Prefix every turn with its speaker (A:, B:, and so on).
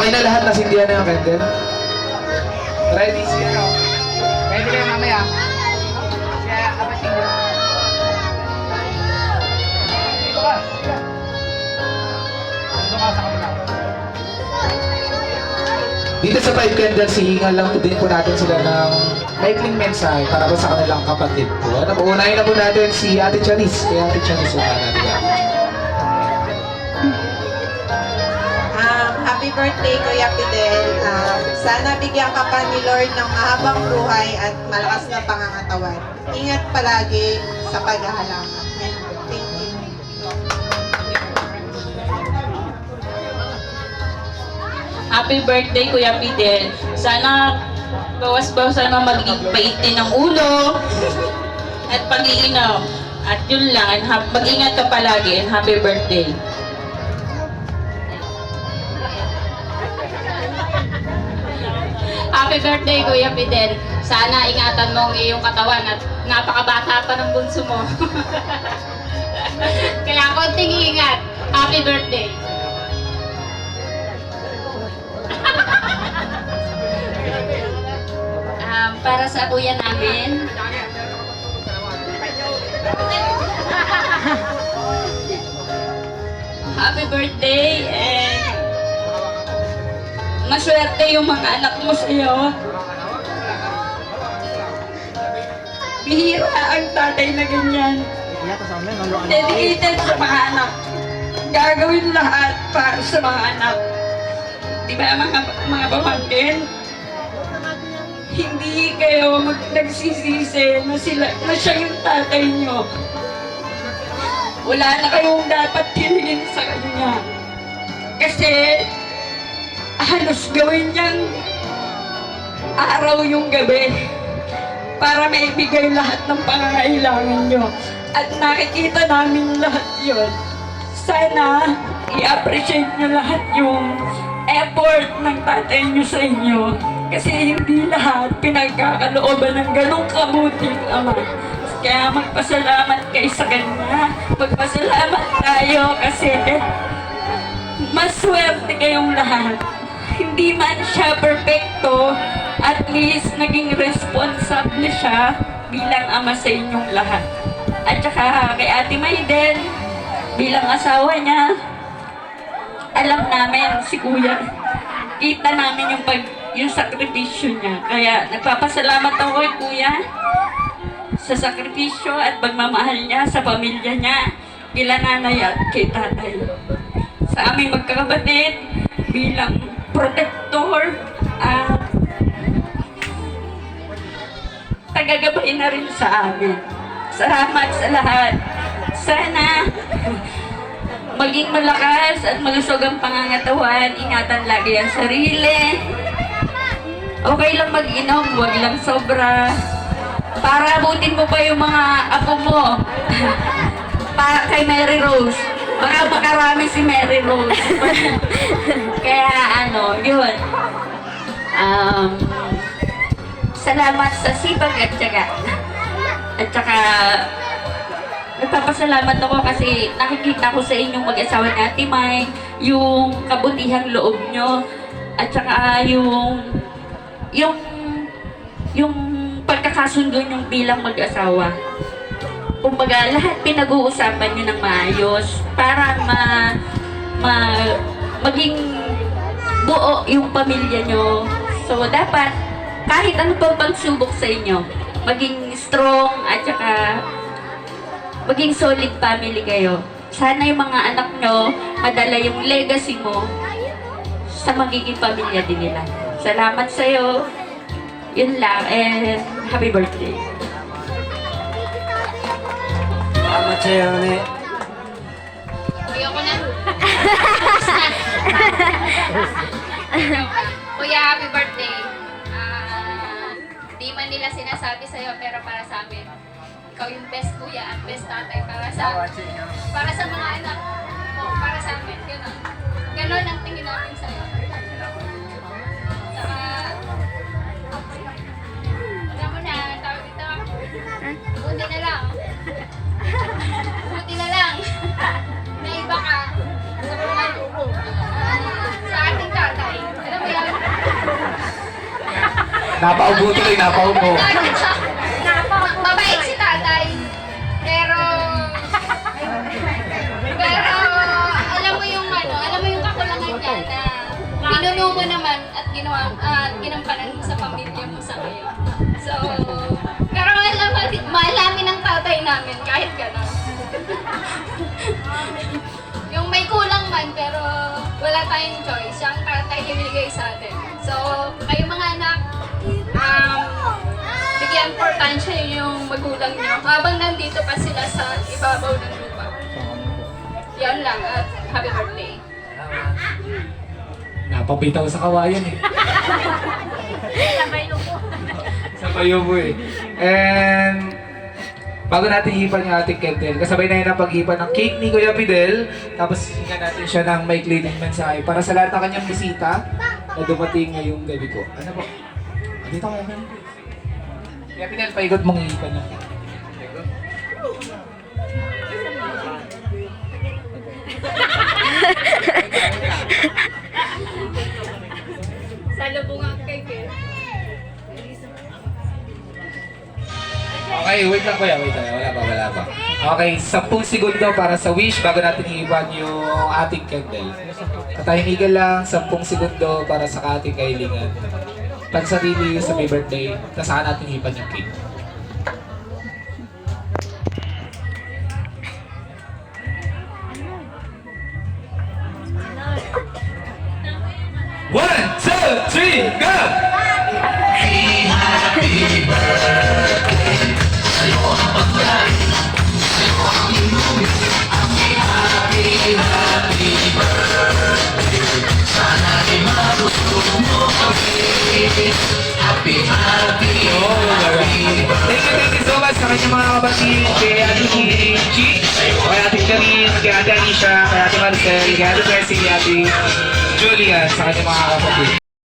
A: Okay na lahat, nasindihan na yung candle. Ready?
B: Si ano? Pwede kayo mamaya. Kaya, abating nyo. Dito ka. Dito ka sa kabila.
A: Dito sa five candles, hihingan lang din po natin sila ng maikling mensahe para po sa kanilang kapatid po. Ano po, unahin na po natin si Ate Charis. Kaya Ate Charis, unahin natin
C: happy birthday, Kuya Fidel. Um, sana bigyan ka pa ni Lord ng mahabang buhay at malakas na pangangatawan. Ingat palagi sa paghahalaman. Thank.
D: Happy birthday, Kuya Fidel. Sana bawas-bawasan ang magiging paitin ng ulo at pag-iinaw. At yun lang, mag-ingat ka palagi and happy birthday.
E: Happy birthday, Kuya Fidel. Sana ingatan mo ang iyong katawan at napakabata pa ng bunso mo. Kaya konting ingat. Happy birthday.
D: Um, para sa kuya namin, happy birthday and maswerte yung mga anak mo sa'yo. Bihira ang tatay na ganyan. Dedicated sa mga anak. Gagawin lahat para sa mga anak. Di ba mga, mga pamangkin? Hindi kayo mag nagsisisi na, sila, na siya yung tatay niyo. Wala na kayong dapat hilingin sa kanya. Kasi halos gawin niyang araw yung gabi para maibigay lahat ng pangangailangan niyo. At nakikita namin lahat yun. Sana i-appreciate niyo lahat yung effort ng tatay niyo sa inyo. Kasi hindi lahat pinagkakalooban ng ganong kabuting ama. Kaya magpasalamat kayo sa kanya. Magpasalamat tayo kasi maswerte kayong lahat. Hindi man siya perfecto, at least naging responsable siya bilang ama sa inyong lahat. At saka kay Ate Maiden, bilang asawa niya, alam namin si Kuya, kita namin yung pag yung sakripisyo niya. Kaya nagpapasalamat ako kay Kuya sa sakripisyo at pagmamahal niya sa pamilya niya, kila nanay at kay tatay. Sa aming magkakapatid, bilang protector at tagagabay na rin sa amin. Salamat sa lahat. Sana maging malakas at malusog ang pangangatawan. Ingatan lagi ang sarili. Okay lang mag-inom, huwag lang sobra. Para abutin mo pa yung mga apo mo. Para kay Mary Rose. Baka makarami si Mary Rose. Kaya ano, yun. Um, salamat sa sipag at tiyaga. At saka, nagpapasalamat ako kasi nakikita ko sa inyong mag-asawa ni Ate May, yung kabutihang loob nyo, at saka yung, yung, yung pagkakasundo nyo bilang mag-asawa. Kumbaga, lahat pinag-uusapan nyo ng maayos para ma, ma, maging buo yung pamilya nyo. So, dapat, kahit ano pang pagsubok sa inyo, maging strong at saka maging solid family kayo. Sana yung mga anak nyo, madala yung legacy mo sa magiging pamilya din nila. Salamat sa'yo. Yun lang. And happy birthday.
F: Salamat sa'yo, ni.
E: Ayoko na. Kuya, happy birthday. Ah, di man nila sinasabi sa'yo, pero para sa amin, ikaw yung best kuya at best tatay para sa para sa mga anak mo, para sa amin. Ganon. Ganon ang tingin namin sa'yo.
A: Napaubo tuloy, napaubo.
E: Mabait si tatay. Pero... Pero, alam mo yung ano, alam mo yung kakulangan niya na pinuno mo naman at ginawa, at ginampanan mo sa pamilya mo sa ngayon. So, pero alam, mahal namin ang tatay namin kahit gano'n. yung may kulang man pero wala tayong choice. Siya ang tatay na binigay sa bigyan importansya yung magulang niyo habang nandito pa sila sa ibabaw ng lupa. Yan lang at happy birthday.
A: Napapitaw sa kawayan eh. sa payubo eh. And bago natin hipan yung ating Kendall, kasabay na yun ang pag-hipan ng cake ni Kuya Fidel. Tapos hinga natin siya ng may cleaning mensahe para sa lahat ng kanyang bisita na dumating ngayong gabi ko. Ano po? Dito kayo. Kuya Fidel, paikot mong hipan yung cake.
E: Sa lubungan kay Ken.
A: Okay, wait lang kuya, wait lang. Wala pa, wala pa. Okay, 10 segundo para sa wish bago natin iiwan yung ating candle. Katahimikan lang, 10 segundo para sa ating kailingan. Pansarili sa may birthday, tapos natin iiwan yung cake. Thank you, thank you so much sa kanyang mga kapatid, kay Ate Chi, kay Ate Karin, kay Ate Anisha, kay Ate Marcel, kay Ate Bessie, kay Ate Julian, sa kanyang mga kapatid.